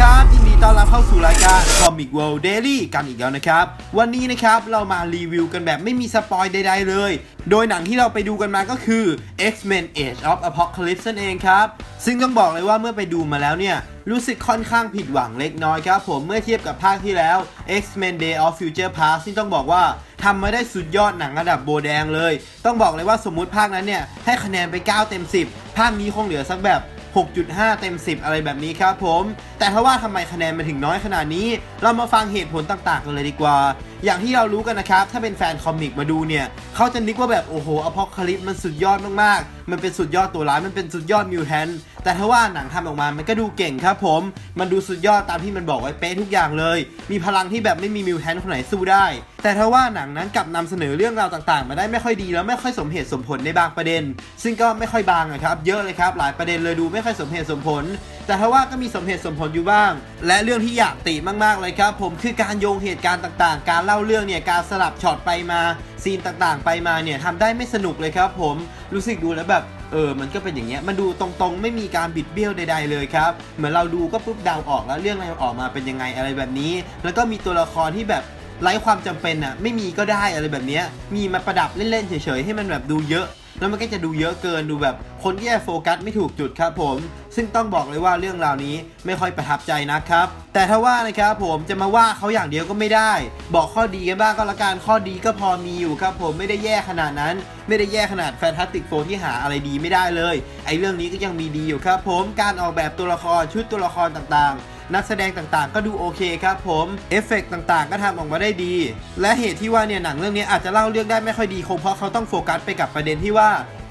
ครับยินดีต้อนรับเข้าสู่รายการ Comic World Daily กันอีกแล้วนะครับ วันนี้นะครับเรามารีวิวกันแบบไม่มีสปอยใด ๆ เลย โดยหนังที่เราไปดูกันมาก็คือ X-Men Age of Apocalypse นั่นเองครับ ซึ่งต้องบอกเลยว่าเมื่อไปดูมาแล้วเนี่ย รู้สึกค่อนข้างผิดหวังเล็กน้อยครับผมเมื่อเทียบกับภาคที่แล้ว X-Men Day of Future Past ที่ต้องบอกว่าทำมาได้สุดยอดหนังระดับโบแดงเลย ต้องบอกเลยว่าสมมุติภาคนั้นเนี่ยให้คะแนนไป 9 เต็ม 10 ภาคนี้คงเหลือสักแบบ 6.5 เต็ม 10 อะไรแบบนี้ครับผม แต่ถ้าว่าทำไมคะแนนมันถึงน้อยขนาดนี้ เรามาฟังเหตุผลต่างๆกันเลยดีกว่า อย่างที่เรารู้กันนะครับ ถ้าเป็นแฟนคอมิกมาดูเนี่ย เขาจะนึกว่าแบบโอ้โหอพอคลิปมันสุดยอดมากๆ มันเป็นสุดยอดตัวร้ายมันเป็นสุดยอดมิวแทนแต่ถ้าว่าหนังทำออกมา มันก็ดูเก่งครับผม มันดูสุดยอดตามที่มันบอกไว้เป๊ะทุกอย่างเลย มีพลังที่แบบไม่มีมิวแทนคนไหนสู้ได้ แต่ถ้าว่าหนังนั้นกลับนำเสนอเรื่องราวต่างๆ มาได้ไม่ค่อยดีแล้วไม่ค่อยสมเหตุสมผลในบางประเด็น ซึ่งก็ไม่ค่อยบางอะครับ เยอะเลยครับ หลายประเด็นเลยดูไม่ค่อยสมเหตุสมผล แต่ถ้าว่าก็มีสมเหตุสมผลอยู่บ้าง และเรื่องที่อยากติมากๆเลยครับ ผมคือการโยงเหตุการณ์ต่างๆ การเล่าเรื่องเนี่ยการสลับช็อตไปมาซีนต่างๆ ไปมาเนี่ยทำได้ไม่สนุกเลยครับผมรู้สึกดูแล้วแบบเออ มันก็เป็นอย่างเงี้ย มันดูตรงๆ ไม่มีการบิดเบี้ยวใดๆเลยครับ เหมือนเราดูก็ปุ๊บเดาออกแล้วเรื่องอะไรออกมาเป็นยังไงอะไรแบบนี้ แล้วก็มีตัวละครที่แบบไร้ความจำเป็นอะ ไม่มีก็ได้อะไรแบบเนี้ย มีมาประดับเล่นๆเฉยๆให้มันแบบดูเยอะ แล้วมันก็จะดูเยอะเกินดูแบบคนที่โฟกัสไม่ถูกจุดครับผม ซึ่งต้องบอกเลยว่าเรื่องราวนี้ไม่ค่อยประทับใจนะครับ แต่ถ้าว่านะครับผมจะมาว่าเขาอย่างเดียวก็ไม่ได้ บอกข้อดีกันบ้างก็แล้วกันข้อดีก็พอมีอยู่ครับผมไม่ได้แย่ขนาดนั้น ไม่ได้แย่ขนาดแฟนตาสติกโฟที่หาอะไรดีไม่ได้เลย ไอ้เรื่องนี้ก็ยังมีดีอยู่ครับผมการออกแบบตัวละครชุดตัวละครต่างๆ นักแสดงต่างๆ ก็ดูโอเคครับผมเอฟเฟกต์ต่างๆ ก็ทำออกมาได้ดี และเหตุที่ว่าเนี่ยหนังเรื่องนี้อาจจะเล่าเรื่องได้ไม่ค่อยดีคงเพราะเขาต้องโฟกัสไปกับประเด็นที่ว่า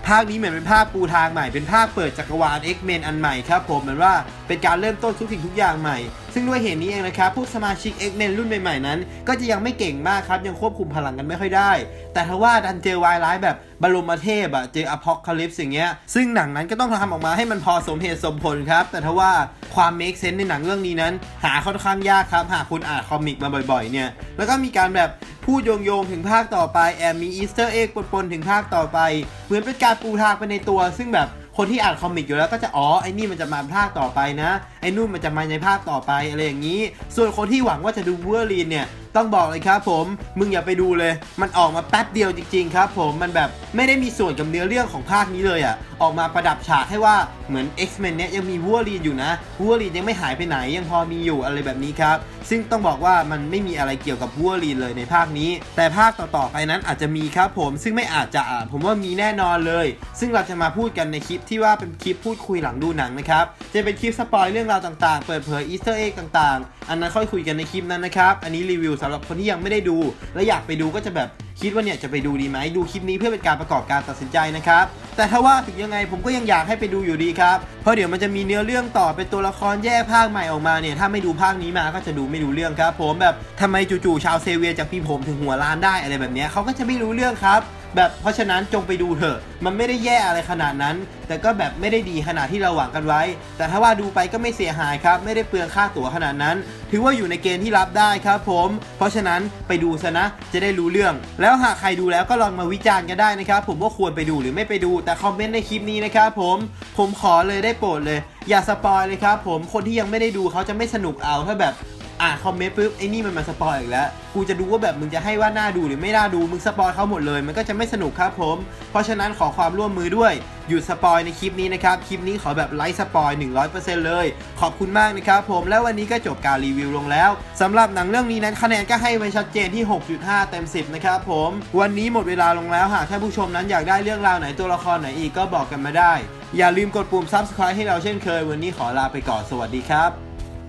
ภาคนี้เหมือนเป็นภาคปูทางใหม่ เป็นภาคเปิดจักรวาล X-Men อันใหม่ครับผมเหมือนว่าเป็นการเริ่มต้นทุกสิ่งทุกอย่างใหม่ ซึ่งด้วยเหตุนี้เองนะครับพวกสมาชิก X-Men รุ่นใหม่ๆนั้น ก็จะยังไม่เก่งมากครับยังควบคุมพลังกันไม่ค่อยได้ แต่ถ้าว่าดันเจอวายร้ายแบบบรมเทพอะเจออพอคาลิปส์อย่างเงี้ยซึ่งหนังนั้นก็ต้องทำออกมาให้มันพอสมเหตุสมผลครับ แต่ถ้าว่าความเมคเซนส์ในหนังเรื่องนี้นั้น หาค่อนข้างยากครับหากคุณอ่านคอมิกมาบ่อยๆเนี่ยแล้วก็มีการแบบ พูดโยงๆถึงภาคต่อไปแอบมีอีสเตอร์เอ็กปนถึงภาคต่อไป เหมือนเป็นการปูทางไปในตัว ซึ่งแบบคนที่อ่านคอมิกอยู่แล้วก็จะอ๋อไอ้นี่มันจะมาภาคต่อไปนะ ไอ้นู่นมันจะมาในภาคต่อไปอะไรอย่างนี้ ส่วนคนที่หวังว่าจะดูเวอร์ลีนเนี่ยต้องบอกเลยครับผม มึงอย่าไปดูเลย มันออกมาแป๊บเดียวจริง ๆ ครับผม มันแบบไม่ได้มีส่วนกับเนื้อเรื่องของภาคนี้เลยอะ่ะ ออกมาประดับฉากให้ว่าเหมือน X-Men เนี่ยยังมีวัวลีนอยู่นะวัวลีนยังไม่หายไปไหนยังพอมีอยู่อะไรแบบนี้ครับ ซึ่งต้องบอกว่ามันไม่มีอะไรเกี่ยวกับวัวลีนเลยในภาคนี้ แต่ภาคต่อๆไปนั้นอาจจะมีครับผม ซึ่งไม่อาจจะอะผมว่ามีแน่นอนเลย ซึ่งเราจะมาพูดกันในคลิปที่ว่าเป็นคลิปพูดคุยหลังดูหนังนะครับ จะเป็นคลิปสปอยเรื่องราวต่างๆ เปิดเผยอีสเตอร์เอ็กต่างๆ อันนั้นค่อยคุยกันในคลิปนั้นนะครับ อันนี้รีวิวสำหรับคนที่ยังไม่ได้ดู และอยากไปดูก็จะแบบคิดว่าเนี่ยจะไปดูดีไหมดูคลิปนี้เพื่อเป็นการประกอบการตัดสินใจนะครับ แต่ถ้าว่าถึงยังไงผมก็ยังอยากให้ไปดูอยู่ดีครับ เพราะเดี๋ยวมันจะมีเนื้อเรื่องต่อเป็นตัวละครแยกภาคใหม่ออกมาเนี่ยถ้าไม่ดูภาคนี้มาก็จะดูไม่รู้เรื่องครับ ผมแบบทำไมจู่ๆชาวเซเวียจากพี่ผมถึงหัวล้านได้อะไรแบบนี้เขาก็จะไม่รู้เรื่องครับ แบบเพราะฉะนั้นจงไปดูเถอะ มันไม่ได้แย่อะไรขนาดนั้น แต่ก็แบบไม่ได้ดีขนาดที่เราหวังกันไว้ แต่ถ้าว่าดูไปก็ไม่เสียหายครับ ไม่ได้เปลืองค่าตั๋วขนาดนั้น ถือว่าอยู่ในเกณฑ์ที่รับได้ครับผม เพราะฉะนั้นไปดูซะนะ จะได้รู้เรื่อง แล้วหากใครดูแล้วก็ลองมาวิจารณ์กันได้นะครับผมว่าควรไปดูหรือไม่ไปดู แต่คอมเมนต์ในคลิปนี้นะครับผม ผมขอเลยได้โปรดเลย อย่าสปอยเลยครับผม คนที่ยังไม่ได้ดูเขาจะไม่สนุกเอาถ้าแบบ อ่านคอมเมนต์ปุ๊บไอ้นี่มันมาสปอยอีกแล้ว กูจะดูว่าแบบมึงจะให้ว่าน่าดูหรือไม่น่าดู มึงสปอยเขาหมดเลย มันก็จะไม่สนุกครับผม เพราะฉะนั้นขอความร่วมมือด้วย หยุดสปอยในคลิปนี้นะครับ คลิปนี้ขอแบบไลฟ์สปอย 100%เลย ขอบคุณมากนะครับผม แล้ววันนี้ก็จบการรีวิวลงแล้วสำหรับหนังเรื่องนี้นั้นคะแนนก็ให้ไว้ชัดเจนที่ 6.5 เต็ม 10 นะครับผม วันนี้หมดเวลาลงแล้ว หากท่านผู้ชมนั้นอยากได้เรื่องราวไหนตัวละครไหนอีกก็บอกกันมาได้ อย่าลืมกดปุ่ม subscribe ให้เราเช่นเคย วันนี้ขอลาไปก่อน สวัสดีครับ